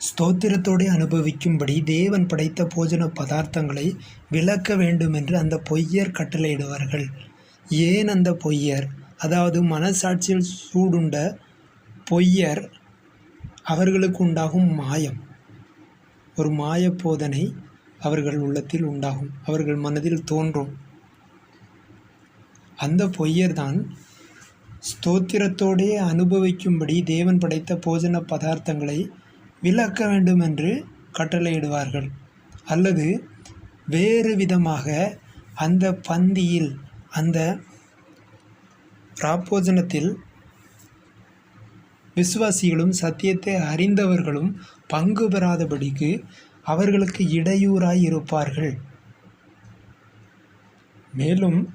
ஸ்தோத்திரத்தோடே அனுபவிக்கும்படி தேவன் படைத்த போஜன பதார்த்தங்களை விளக்க வேண்டுமென்று அந்த பொய்யர் கட்டளையிடுவார்கள். ஏன் அந்த பொய்யர்? அதாவது மனசாட்சியில் சூடுண்ட பொய்யர் அவர்களுக்கு உண்டாகும் மாயம். ஒரு மாய போதனை அவர்கள் உள்ளத்தில் உண்டாகும். அவர்கள் மனதில் தோன்றும். அந்த பொய்யர்தான் ஸ்தோத்திரத்தோடே அனுபவிக்கும்படி தேவன் படைத்த போஜன பதார்த்தங்களை விலக்க வேண்டும் என்று கட்டளையிடுவார்கள். அல்லது வேறு விதமாக அந்த பந்தியில் அந்த ராப்போஜனத்தில் விசுவாசிகளும் சத்தியத்தை அறிந்தவர்களும் பங்கு பெறாதபடிக்கு அவர்களுக்கு இடையூறாய் இருப்பார்கள். மேலும்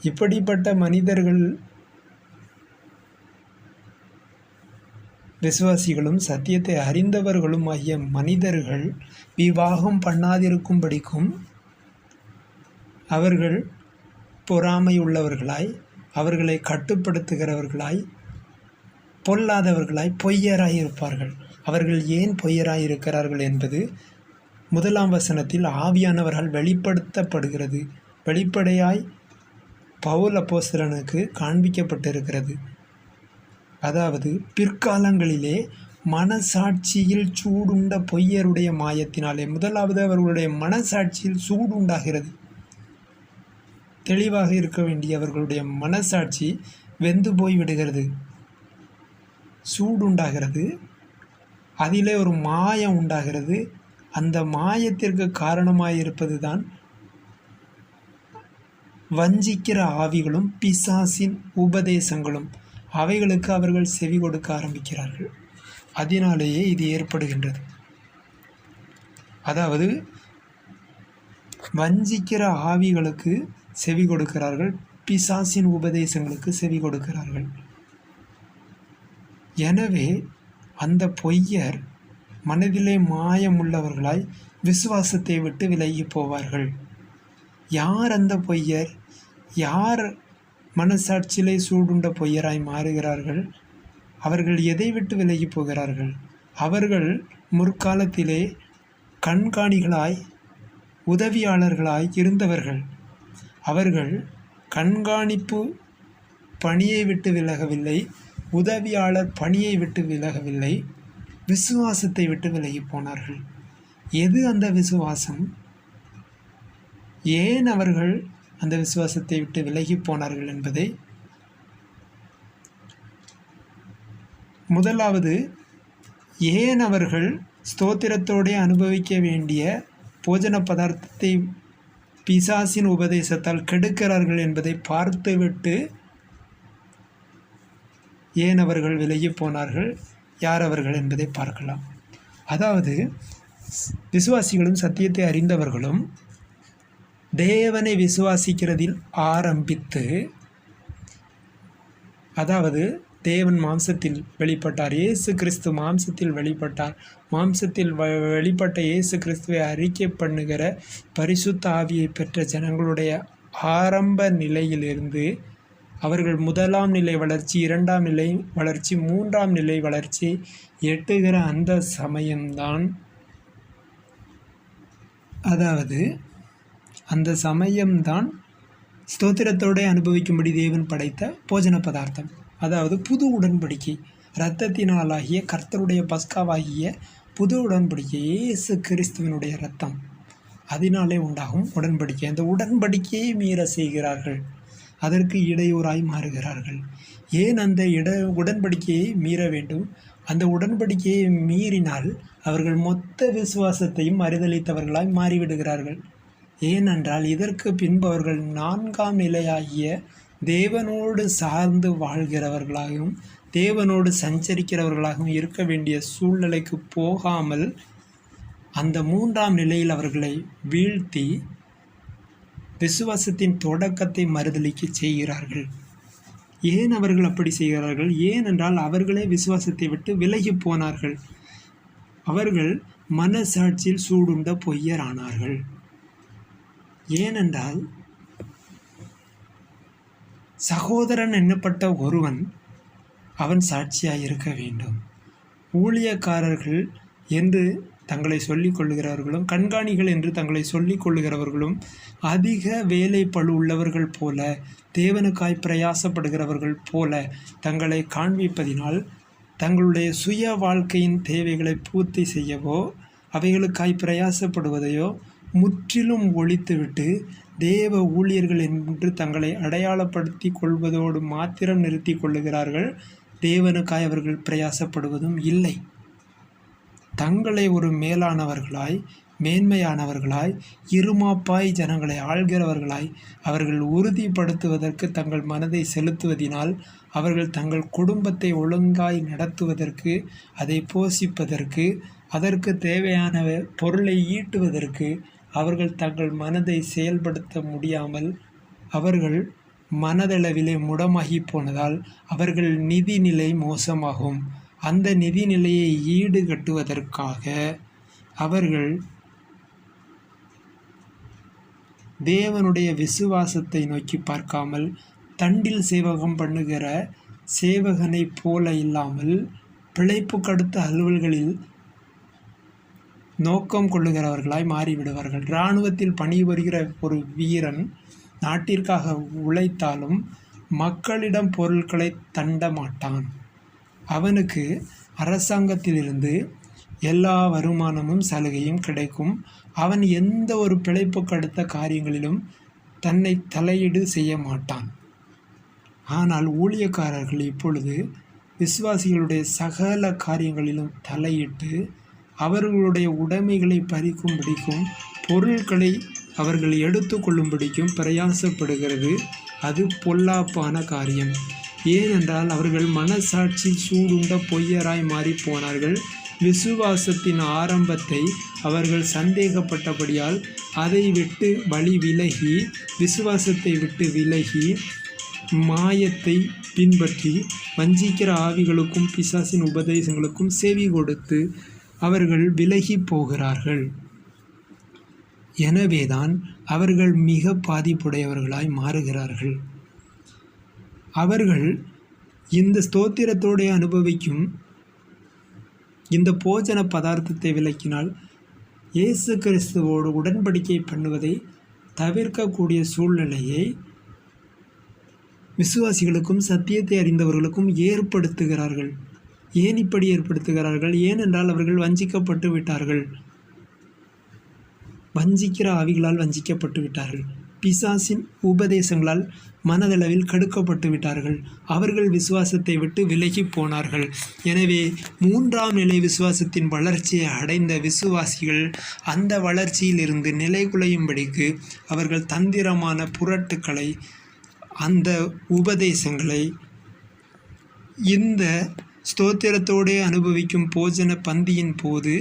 இப்படிப்பட்ட மனிதர்கள் விசுவாசிகளும் சத்தியத்தை அறிந்தவர்களும் ஆகிய மனிதர்கள் விவாகம் பண்ணாதிருக்கும்படிக்கும் அவர்கள் பொறாமை உள்ளவர்களாய் அவர்களை கட்டுப்படுத்துகிறவர்களாய் பொல்லாதவர்களாய் பொய்யராய் இருப்பார்கள் அவர்கள் ஏன் பொய்யராய் இருக்கிறார்கள் என்பது முதலாம் வசனத்தில் ஆவியானவர்கள் வெளிப்படுத்தப்படுகிறது. வெளிப்படையாய் பவுல் அப்போஸ்தலனுக்கு காண்பிக்கப்பட்டிருக்கிறது. அதாவது பிற்காலங்களிலே மனசாட்சியில் சூடுண்ட பொய்யருடைய மாயத்தினாலே முதலாவது அவர்களுடைய மனசாட்சியில் சூடுண்டாகிறது. தெளிவாக இருக்க வேண்டிய அவர்களுடைய மனசாட்சி வெந்து போய் விடுகிறது. சூடுண்டாகிறது. அதிலே ஒரு மாயம் உண்டாகிறது. அந்த மாயத்திற்கு காரணமாக இருப்பது தான் வஞ்சிக்கிற ஆவிகளும் பிசாசின் உபதேசங்களும். அவைகளுக்கு அவர்கள் செவி கொடுக்க ஆரம்பிக்கிறார்கள். அதனாலேயே இது ஏற்படுகின்றது. அதாவது வஞ்சிக்கிற ஆவிகளுக்கு செவி கொடுக்கிறார்கள் பிசாசின் உபதேசங்களுக்கு செவி கொடுக்கிறார்கள். எனவே அந்த பொய்யர் மனதிலே மாயமுள்ளவர்களாய் விசுவாசத்தை விட்டு விலகி போவார்கள். யார் அந்த பொய்யர்? யார் மனசாட்சியிலே சூடுண்ட பொய்யராய் மாறுகிறார்கள். அவர்கள் எதை விட்டு விலகி போகிறார்கள்? அவர்கள் முற்காலத்திலே கண்காணிகளாய் உதவியாளர்களாய் இருந்தவர்கள். அவர்கள் கண்காணிப்பு பணியை விட்டு விலகவில்லை உதவியாளர் பணியை விட்டு விலகவில்லை விசுவாசத்தை விட்டு விலகி போனார்கள். எது அந்த விசுவாசம்? ஏன் அவர்கள் அந்த விசுவாசத்தை விட்டு விலகி போனார்கள் என்பதை முதலாவது ஏன் அவர்கள் ஸ்தோத்திரத்தோடே அனுபவிக்க வேண்டிய போஜன பதார்த்தத்தை பிசாசின் உபதேசத்தால் கெடுக்கிறார்கள் என்பதை பார்த்துவிட்டு ஏன் அவர்கள் விலகி போனார்கள்? யார் அவர்கள் என்பதை பார்க்கலாம். அதாவது விசுவாசிகளும் சத்தியத்தை அறிந்தவர்களும் தேவனை விசுவாசிக்கிறதில் ஆரம்பித்து அதாவது தேவன் மாம்சத்தில் வெளிப்பட்டார் இயேசு கிறிஸ்து மாம்சத்தில் வெளிப்பட்டார். மாம்சத்தில் வ வெளிப்பட்ட இயேசு கிறிஸ்துவை அறிக்கை பண்ணுகிற பரிசுத்த ஆவியை பெற்ற ஜனங்களுடைய ஆரம்ப நிலையிலிருந்து அவர்கள் முதலாம் நிலை வளர்ச்சி இரண்டாம் நிலை வளர்ச்சி மூன்றாம் நிலை வளர்ச்சி எட்டுகிற அந்த சமயம்தான் அதாவது அந்த சமயம்தான் ஸ்தோத்திரத்தோடு அனுபவிக்கும்படி தேவன் படைத்த போஜன பதார்த்தம். அதாவது புது உடன்படிக்கை. இரத்தத்தினாலாகிய கர்த்தருடைய பஸ்காவாகிய புது உடன்படிக்கை இயேசு கிறிஸ்துவனுடைய ரத்தம் அதனாலே உண்டாகும் உடன்படிக்கை. அந்த உடன்படிக்கையை மீற செய்கிறார்கள். அதற்கு இடையூறாய் மாறுகிறார்கள். ஏன் அந்த இட உடன்படிக்கையை மீற வேண்டும்? அந்த உடன்படிக்கையை மீறினால் அவர்கள் மொத்த விசுவாசத்தையும் அறிதளித்தவர்களாய் மாறிவிடுகிறார்கள். ஏனென்றால் இதற்கு பின்பு அவர்கள் நான்காம் நிலையாகிய தேவனோடு சார்ந்து வாழ்கிறவர்களாகவும் தேவனோடு சஞ்சரிக்கிறவர்களாகவும் இருக்க வேண்டிய சூழ்நிலைக்கு போகாமல் அந்த மூன்றாம் நிலையில் அவர்களை வீழ்த்தி விசுவாசத்தின் தொடக்கத்தை மறுதளிக்க செய்கிறார்கள். ஏன் அவர்கள் அப்படி செய்கிறார்கள்? ஏனென்றால் அவர்களே விசுவாசத்தை விட்டு விலகி போனார்கள். அவர்கள் மனசாட்சியில் சூடுண்ட பொய்யரானார்கள். ஏனென்றால் சகோதரன் எண்ணப்பட்ட ஒருவன் அவன் சாட்சியாக இருக்க வேண்டும். ஊழியக்காரர்கள் என்று தங்களை சொல்லிக் கொள்ளுகிறவர்களும் கண்காணிகள் என்று தங்களை சொல்லிக் கொள்ளுகிறவர்களும் அதிக வேலை பழு உள்ளவர்கள் போல தேவனுக்காய் பிரயாசப்படுகிறவர்கள் போல தங்களை காண்பிப்பதினால் தங்களுடைய சுய வாழ்க்கையின் தேவைகளை பூர்த்தி செய்யவோ அவைகளுக்காய் பிரயாசப்படுவதையோ முற்றிலும் ஒழித்துவிட்டு தேவ ஊழியர்கள் என்று தங்களை அடையாளப்படுத்தி கொள்வதோடு மாத்திரம் நிறுத்தி கொள்ளுகிறார்கள் தேவனுக்காய் அவர்கள் பிரயாசப்படுவதும் இல்லை. தங்களை ஒரு மேலானவர்களாய் மேன்மையானவர்களாய் இருமாப்பாய் ஜனங்களை ஆள்கிறவர்களாய் அவர்கள் உறுதிப்படுத்துவதற்கு தங்கள் மனதை செலுத்துவதினால் அவர்கள் தங்கள் குடும்பத்தை ஒழுங்காய் நடத்துவதற்கு அதை போஷிப்பதற்கு அதற்கு தேவையான பொருளை ஈட்டுவதற்கு அவர்கள் தங்கள் மனதை செயல்படுத்த முடியாமல் அவர்கள் மனதளவிலே முடமாகி போனதால் அவர்கள் நிதி நிலை மோசமாகும். அந்த நிதி நிலையை ஈடுகட்டுவதற்காக அவர்கள் தேவனுடைய விசுவாசத்தை நோக்கி பார்க்காமல் தண்டில் சேவகம் பண்ணுகிற சேவகனைப் போல இல்லாமல் பிழைப்பு கடுத்த அலுவல்களில் நோக்கம் கொள்ளுகிறவர்களாய் மாறிவிடுவார்கள். இராணுவத்தில் பணிபுரிகிற ஒரு வீரன் நாட்டிற்காக உழைத்தாலும் மக்களிடம் பொருட்களை தண்ட மாட்டான் அவனுக்கு அரசாங்கத்திலிருந்து எல்லா வருமானமும் சலுகையும் கிடைக்கும். அவன் எந்த ஒரு பிழைப்புக்கு அடுத்த காரியங்களிலும் தன்னை தலையீடு செய்ய மாட்டான். ஆனால் ஊழியக்காரர்கள் இப்பொழுது விசுவாசிகளுடைய சகல காரியங்களிலும் தலையிட்டு அவர்களுடைய உடைமைகளை பறிக்கும்படிக்கும் பொருட்களை அவர்கள் எடுத்துக்கொள்ளும்படிக்கும் பிரயாசப்படுகிறது. அது பொல்லாப்பான காரியம். ஏனென்றால் அவர்கள் மனசாட்சி சூடுண்ட பொய்யராய் மாறி போனார்கள். விசுவாசத்தின் ஆரம்பத்தை அவர்கள் சந்தேகப்பட்டபடியால் அதை விட்டு வழி விலகி விசுவாசத்தை விட்டு விலகி மாயத்தை பின்பற்றி வஞ்சிக்கிற ஆவிகளுக்கும் பிசாசின் உபதேசங்களுக்கும் செவி கொடுத்து அவர்கள் விலகி போகிறார்கள். எனவேதான் அவர்கள் மிக பாதிப்புடையவர்களாய் மாறுகிறார்கள். அவர்கள் இந்த ஸ்தோத்திரத்தோடைய அனுபவிக்கும் இந்த போஜன பதார்த்தத்தை விளக்கினால் இயேசு கிறிஸ்துவோடு உடன்படிக்கை பண்ணுவதை தவிர்க்கக்கூடிய சூழ்நிலையை விசுவாசிகளுக்கும் சத்தியத்தை அறிந்தவர்களுக்கும் ஏற்படுத்துகிறார்கள். ஏன் இப்படி ஏற்படுத்துகிறார்கள்? ஏனென்றால் அவர்கள் வஞ்சிக்கப்பட்டு விட்டார்கள். வஞ்சிக்கிற ஆவிகளால் வஞ்சிக்கப்பட்டு விட்டார்கள். பிசாசின் உபதேசங்களால் மனதளவில் கடுக்கப்பட்டு விட்டார்கள். அவர்கள் விசுவாசத்தை விட்டு விலகி போனார்கள். எனவே மூன்றாம் நிலை விசுவாசத்தின் வளர்ச்சியை அடைந்த விசுவாசிகள் அந்த வளர்ச்சியிலிருந்து நிலை குலையும்படிக்கு அவர்கள் தந்திரமான புரட்டுக்களை அந்த உபதேசங்களை இந்த ஸ்தோத்திரத்தோடே அனுபவிக்கும் போஜன பந்தியின் போது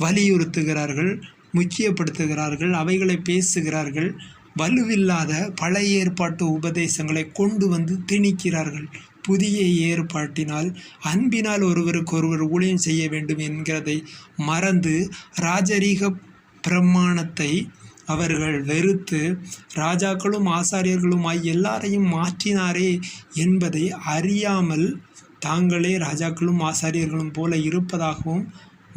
வலியுறுத்துகிறார்கள் முக்கியப்படுத்துகிறார்கள் அவைகளை பேசுகிறார்கள் வலுவில்லாத பழைய ஏற்பாட்டு உபதேசங்களை கொண்டு வந்து திணிக்கிறார்கள். புதிய ஏற்பாட்டினால் அன்பினால் ஒருவருக்கு ஒருவர் ஊழியம் செய்ய வேண்டும் என்கிறதை மறந்து ராஜரீக பிரமாணத்தை அவர்கள் வெறுத்து ராஜாக்களும் ஆசாரியர்களுமாய் எல்லாரையும் மாற்றினாரே என்பதை அறியாமல் தாங்களே ராஜாக்களும் ஆசாரியர்களும் போல இருப்பதாகவும்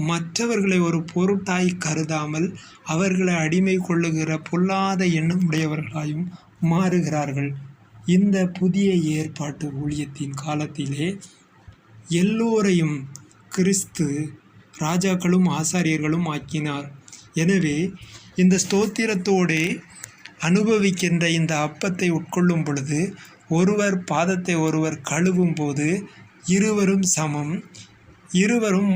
மற்றவர்களை ஒரு பொருட்டாய் கருதாமல் அவர்களை அடிமை கொள்ளுகிற பொல்லாத எண்ணம் உடையவர்களாயும் மாறுகிறார்கள். இந்த புதிய ஏற்பாட்டு ஊழியத்தின் காலத்திலே எல்லோரையும் கிறிஸ்து ராஜாக்களும் ஆசாரியர்களும் ஆக்கினார். எனவே இந்த ஸ்தோத்திரத்தோடே அனுபவிக்கின்ற இந்த அப்பத்தை உட்கொள்ளும் பொழுது ஒருவர் பாதத்தை ஒருவர் கழுவும் போது இருவரும் சமம். இருவரும்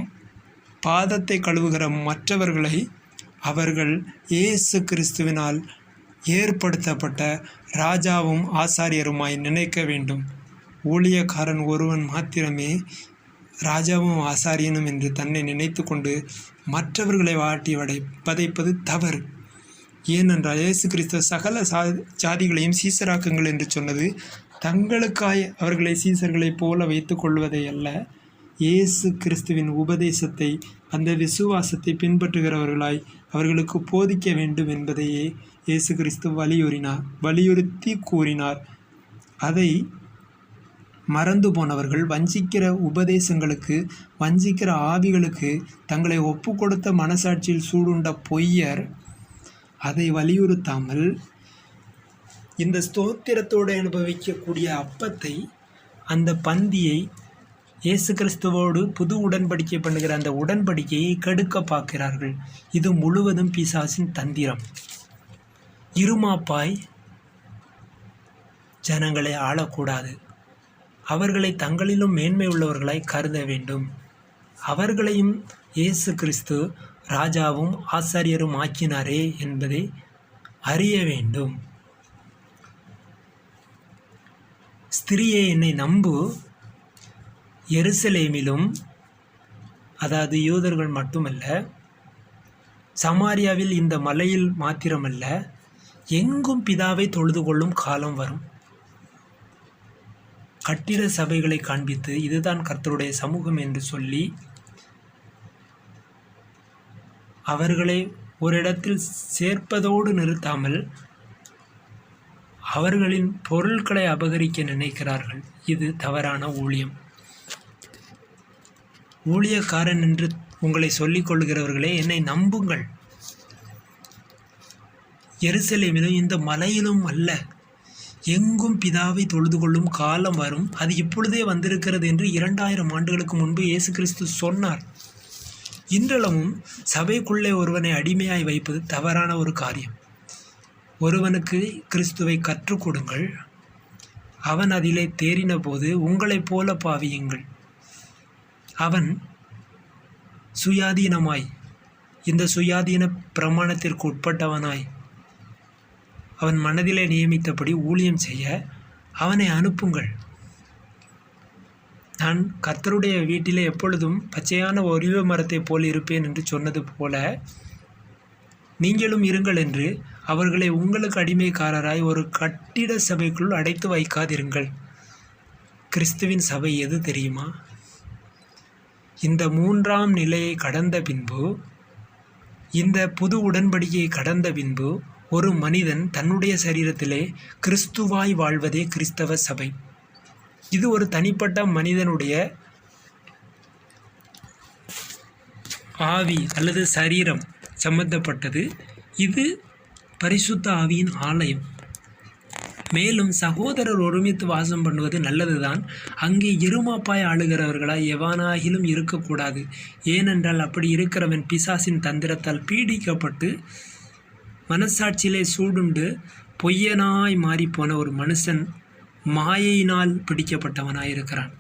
பாதத்தை கழுவுகிற மற்றவர்களை அவர்கள் இயேசு கிறிஸ்துவினால் ஏற்படுத்தப்பட்ட ராஜாவும் ஆசாரியருமாய் நினைக்க வேண்டும். ஊழியக்காரன் ஒருவன் மாத்திரமே ராஜாவும் ஆசாரியனும் என்று தன்னை நினைத்து கொண்டு மற்றவர்களை வாட்டி வடை பதைப்பது தவறு. ஏனென்றால் இயேசு கிறிஸ்துவ சகல சா ஜாதிகளையும் சீசராக்குங்கள் என்று சொன்னது தங்களுக்காய் அவர்களை சீசர்களைப் போல வைத்து கொள்வதை அல்ல இயேசு கிறிஸ்துவின் உபதேசத்தை அந்த விசுவாசத்தை பின்பற்றுகிறவர்களாய் அவர்களுக்கு போதிக்க வேண்டும் என்பதையே இயேசு கிறிஸ்து வலியுறினார் வலியுறுத்தி கூறினார். அதை மறந்து போனவர்கள் வஞ்சிக்கிற உபதேசங்களுக்கு வஞ்சிக்கிற ஆவிகளுக்கு தங்களை ஒப்பு கொடுத்த மனசாட்சியில் சூடுண்ட பொய்யர் அதை வலியுறுத்தாமல் இந்த ஸ்தோத்திரத்தோடு அனுபவிக்கக்கூடிய அப்பத்தை அந்த பந்தியை இயேசு கிறிஸ்துவோடு புது உடன்படிக்கை பண்ணுகிற அந்த உடன்படிக்கையை கெடுக்க பார்க்கிறார்கள். இது முழுவதும் பிசாசின் தந்திரம். இருமாப்பாய் ஜனங்களை ஆளக்கூடாது. அவர்களை தங்களிலும் மேன்மை உள்ளவர்களாய் கருத வேண்டும். அவர்களையும் இயேசு கிறிஸ்து ராஜாவும் ஆசாரியரும் ஆக்கினாரே என்பதை அறிய வேண்டும். ஸ்திரியே என்னை நம்பு. எருசலேமிலும் அதாவது யூதர்கள் மட்டுமல்ல சமாரியாவில் இந்த மலையில் மாத்திரமல்ல எங்கும் பிதாவை தொழுது கொள்ளும் காலம் வரும். கட்டிட சபைகளை காண்பித்து இதுதான் கர்த்தருடைய சமூகம் என்று சொல்லி அவர்களை ஒரு இடத்தில் சேர்ப்பதோடு நிறுத்தாமல் அவர்களின் பொருட்களை அபகரிக்க நினைக்கிறார்கள். இது தவறான ஊழியம். ஊழியக்காரன் என்று உங்களை சொல்லிக் கொள்கிறவர்களே என்னை நம்புங்கள். எருசலேமிலும் இந்த மலையிலும் அல்ல. எங்கும் பிதாவை தொழுது கொள்ளும் காலம் வரும். அது இப்பொழுதே வந்திருக்கிறது என்று இரண்டாயிரம் ஆண்டுகளுக்கு முன்பு இயேசு கிறிஸ்து சொன்னார். இன்றளவும் சபைக்குள்ளே ஒருவனை அடிமையாய் வைப்பது தவறான ஒரு காரியம். ஒருவனுக்கு கிறிஸ்துவை கற்றுக் கொடுங்கள். அவன் அதிலே தேறின போது உங்களைப் போல பாவியுங்கள். அவன் சுயாதீனமாய் இந்த சுயாதீன பிரமாணத்திற்கு உட்பட்டவனாய் அவன் மனதிலே நியமித்தபடி ஊழியம் செய்ய அவனை அனுப்புங்கள். நான் கர்த்தருடைய வீட்டிலே எப்பொழுதும் பச்சையான ஒரிவ மரத்தைப் போல் இருப்பேன் என்று சொன்னது போல நீங்களும் இருங்கள் என்று அவர்களை உங்களுக்கு அடிமைக்காரராய் ஒரு கட்டிட சபைக்குள் அடைத்து வைக்காதிருங்கள். கிறிஸ்துவின் சபை எது தெரியுமா? இந்த மூன்றாம் நிலையை கடந்த பின்பு இந்த புது உடன்படிக்கையை கடந்த பின்பு ஒரு மனிதன் தன்னுடைய சரீரத்திலே கிறிஸ்துவாய் வாழ்வதே கிறிஸ்தவ சபை. இது ஒரு தனிப்பட்ட மனிதனுடைய ஆவி அல்லது சரீரம் சம்பந்தப்பட்டது. இது பரிசுத்த ஆவியின் ஆலயம். மேலும் சகோதரர் ஒருமித்து வாசம் பண்ணுவது நல்லதுதான். அங்கே இருமாப்பாய் ஆளுகிறவர்களாய் எவனாகிலும் இருக்கக்கூடாது. ஏனென்றால் அப்படி இருக்கிறவன் பிசாசின் தந்திரத்தால் பீடிக்கப்பட்டு மனசாட்சியிலே சூடுண்டு பொய்யனாய் மாறிப்போன ஒரு மனுஷன் மாயையினால் பிடிக்கப்பட்டவனாயிருக்கிறான்.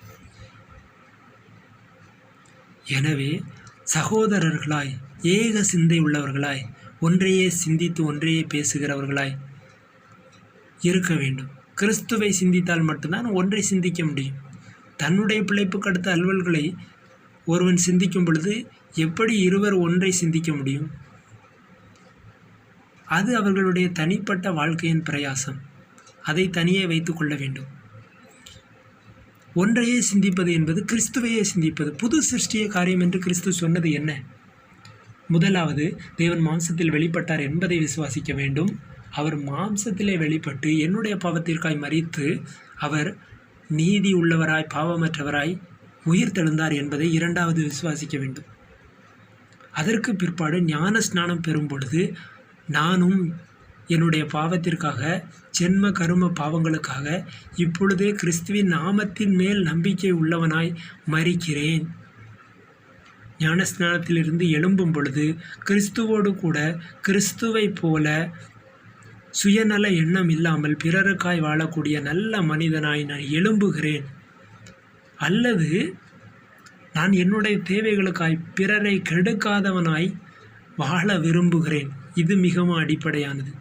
எனவே சகோதரர்களாய் ஏக சிந்தை உள்ளவர்களாய் ஒன்றையே சிந்தித்து ஒன்றையே பேசுகிறவர்களாய் இருக்க வேண்டும். கிறிஸ்துவை சிந்தித்தால் மட்டும்தான் ஒன்றை சிந்திக்க முடியும். தன்னுடைய பிழைப்புக்கு அடுத்த அலுவல்களை ஒருவன் சிந்திக்கும் பொழுது எப்படி இருவர் ஒன்றை சிந்திக்க முடியும்? அது அவர்களுடைய தனிப்பட்ட வாழ்க்கையின் பிரயாசம். அதை தனியே வைத்து கொள்ள வேண்டும். ஒன்றையே சிந்திப்பது என்பது கிறிஸ்துவையே சிந்திப்பது. புது சிருஷ்டிய காரியம் என்று கிறிஸ்து சொன்னது என்ன? முதலாவது தேவன் மாம்சத்தில் வெளிப்பட்டார் என்பதை விசுவாசிக்க வேண்டும். அவர் மாம்சத்திலே வெளிப்பட்டு என்னுடைய பாவத்திற்காய் மறித்து அவர் நீதி உள்ளவராய் பாவமற்றவராய் உயிர் தெழுந்தார் என்பதை இரண்டாவது விசுவாசிக்க வேண்டும். அதற்கு பிற்பாடு ஞான ஸ்நானம் பெறும் பொழுது நானும் என்னுடைய பாவத்திற்காக ஜென்ம கரும பாவங்களுக்காக இப்பொழுதே கிறிஸ்துவின் நாமத்தின் மேல் நம்பிக்கை உள்ளவனாய் மறிக்கிறேன் ஞானஸ்நானத்திலிருந்து எழும்பும் பொழுது கிறிஸ்துவோடு கூட கிறிஸ்துவைப் போல சுயநல எண்ணம் இல்லாமல் பிறருக்காய் வாழக்கூடிய நல்ல மனிதனாய் நான் எழும்புகிறேன். அல்லது நான் என்னுடைய தேவைகளுக்காய் பிறரை கெடுக்காதவனாய் வாழ விரும்புகிறேன். இது மிகவும் அடிப்படையானது.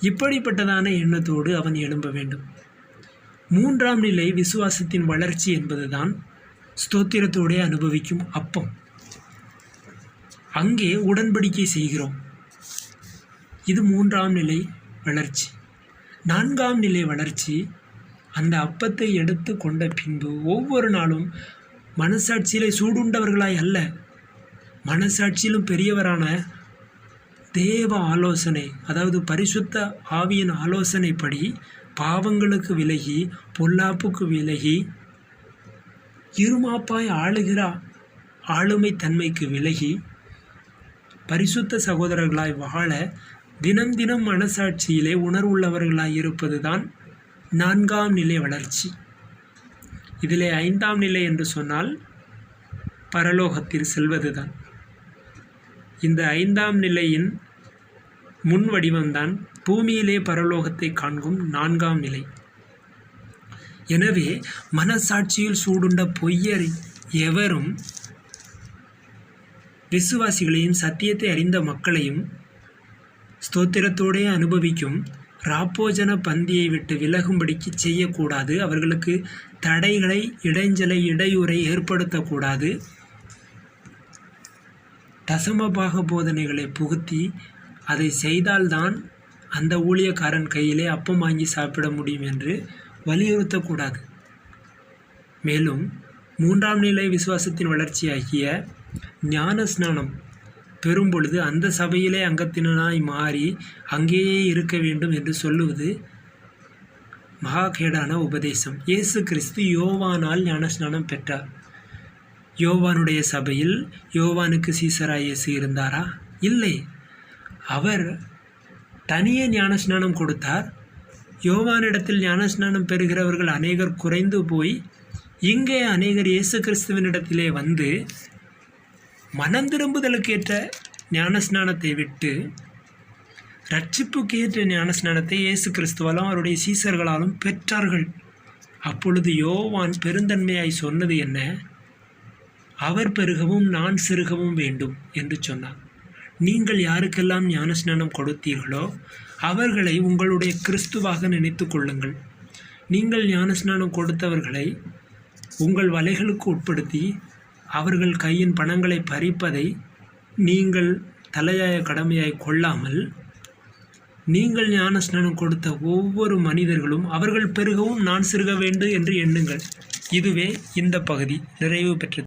இப்படிப்பட்டதான எண்ணத்தோடு அவன் எழும்ப வேண்டும். மூன்றாம் நிலை விசுவாசத்தின் வளர்ச்சி என்பதுதான் ஸ்தோத்திரத்தோடே அனுபவிக்கும் அப்பம். அங்கே உடன்படிக்கை செய்கிறோம். இது மூன்றாம் நிலை வளர்ச்சி. நான்காம் நிலை வளர்ச்சி அந்த அப்பத்தை எடுத்து கொண்ட பின்பு ஒவ்வொரு நாளும் மனசாட்சியிலே சூடுண்டவர்களாய் அல்ல. மனசாட்சியிலும் பெரியவரான தேவ ஆலோசனை அதாவது பரிசுத்த ஆவியின் ஆலோசனைப்படி பாவங்களுக்கு விலகி பொல்லாப்புக்கு விலகி இருமாப்பாய் ஆளுகிற ஆளுமை தன்மைக்கு விலகி பரிசுத்த சகோதரர்களாய் வாழ தினம் தினம் மனசாட்சியிலே உணர்வுள்ளவர்களாய் இருப்பதுதான் நான்காம் நிலை வளர்ச்சி. இதிலே ஐந்தாம் நிலை என்று சொன்னால் பரலோகத்தில் செல்வதுதான். இந்த ஐந்தாம் நிலையின் முன் வடிவம்தான் பூமியிலே பரலோகத்தை காண்கும் நான்காம் நிலை. எனவே மனசாட்சியில் சூடுண்ட பொய்யர் எவரும் விசுவாசிகளையும் சத்தியத்தை அறிந்த மக்களையும் ஸ்தோத்திரத்தோடே அனுபவிக்கும் ராப்போஜன பந்தியை விட்டு விலகும்படிக்கு செய்யக்கூடாது. அவர்களுக்கு தடைகளை இடைஞ்சலை இடையூறை ஏற்படுத்தக்கூடாது. தசமபாக போதனைகளை புகுத்தி அதை செய்தால்தான் அந்த ஊழியக்காரன் கையிலே அப்பம் வாங்கி சாப்பிட முடியும் என்று வலியுறுத்தக்கூடாது. மேலும் மூன்றாம் நிலை விசுவாசத்தின் வளர்ச்சியாகிய ஞான ஸ்நானம் பெறும் பொழுது அந்த சபையிலே அங்கத்தினனாய் மாறி அங்கேயே இருக்க வேண்டும் என்று சொல்லுவது மகாகேடான உபதேசம். இயேசு கிறிஸ்து யோவானால் ஞானஸ்நானம் பெற்றார். யோவானுடைய சபையில் யோவானுக்கு சீசரா இயேசு இருந்தாரா? இல்லை. அவர் தனியே ஞானஸ்நானம் கொடுத்தார். யோவானிடத்தில் ஞானஸ்நானம் பெறுகிறவர்கள் அநேகர் குறைந்து போய் இங்கே அநேகர் இயேசு கிறிஸ்துவனிடத்திலே வந்து மனம் திரும்புதலுக்கேற்ற ஞானஸ்நானத்தை விட்டு ரட்சிப்புக்கேற்ற ஞானஸ்நானத்தை இயேசு கிறிஸ்துவாலும் அவருடைய சீசர்களாலும் பெற்றார்கள். அப்பொழுது யோவான் பெருந்தன்மையாய் சொன்னது என்ன? அவர் பெருகவும் நான் சிறுகவும் வேண்டும் என்று சொன்னார். நீங்கள் யாருக்கெல்லாம் ஞானஸ்நானம் கொடுத்தீர்களோ அவர்களை உங்களுடைய கிறிஸ்துவாக நினைத்து கொள்ளுங்கள். நீங்கள் ஞானஸ்நானம் கொடுத்தவர்களை உங்கள் வலைகளுக்கு உட்படுத்தி அவர்கள் கையின் பணங்களை பறிப்பதை நீங்கள் தலையாய கடமையாய் கொள்ளாமல் நீங்கள் ஞானஸ்நானம் கொடுத்த ஒவ்வொரு மனிதர்களும் அவர்கள் பெருகவும் நான் சிறுக வேண்டும் என்று எண்ணுங்கள். இதுவே இந்த பகுதி. நிறைவு பெற்றது.